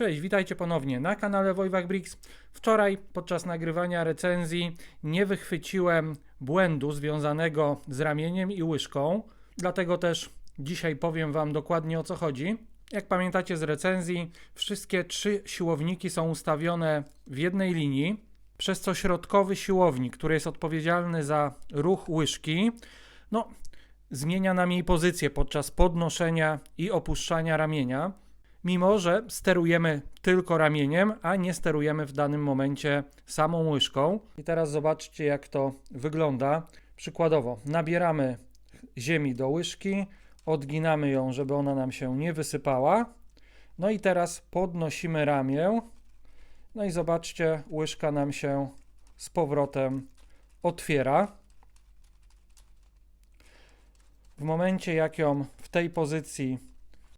Cześć, witajcie ponownie na kanale Wojwach Bricks. Wczoraj podczas nagrywania recenzji nie wychwyciłem błędu związanego z ramieniem i łyżką, dlatego też dzisiaj powiem Wam dokładnie o co chodzi. Jak pamiętacie z recenzji, wszystkie trzy siłowniki są ustawione w jednej linii, przez co środkowy siłownik, który jest odpowiedzialny za ruch łyżki, no, zmienia nam jej pozycję podczas podnoszenia i opuszczania ramienia mimo że sterujemy tylko ramieniem, a nie sterujemy w danym momencie samą łyżką. I teraz zobaczcie, jak to wygląda. Przykładowo, nabieramy ziemi do łyżki, odginamy ją, żeby ona nam się nie wysypała. No i teraz podnosimy ramię. No i zobaczcie, łyżka nam się z powrotem otwiera. W momencie, jak ją w tej pozycji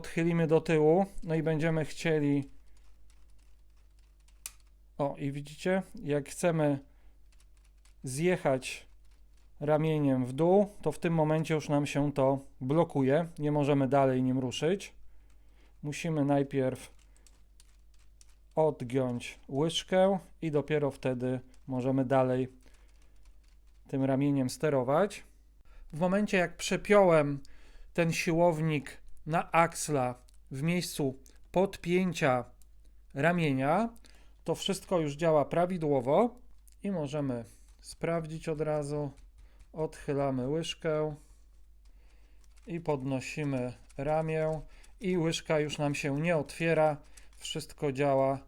odchylimy do tyłu, no i będziemy chcieli. O, i widzicie, jak chcemy zjechać ramieniem w dół, to w tym momencie już nam się to blokuje. Nie możemy dalej nim ruszyć. Musimy najpierw odgiąć łyżkę i dopiero wtedy możemy dalej tym ramieniem sterować. W momencie jak przepiąłem ten siłownik na aksla w miejscu podpięcia ramienia, to wszystko już działa prawidłowo i możemy sprawdzić od razu. Odchylamy łyżkę i podnosimy ramię i łyżka już nam się nie otwiera. Wszystko działa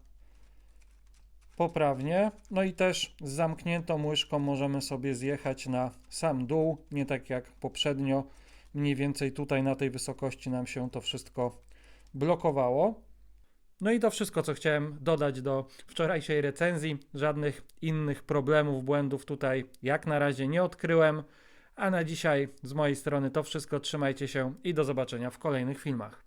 poprawnie. No i też z zamkniętą łyżką możemy sobie zjechać na sam dół, nie tak jak poprzednio mniej więcej tutaj na tej wysokości nam się to wszystko blokowało. No i to wszystko, co chciałem dodać do wczorajszej recenzji. Żadnych innych problemów, błędów tutaj jak na razie nie odkryłem. A na dzisiaj z mojej strony to wszystko. Trzymajcie się i do zobaczenia w kolejnych filmach.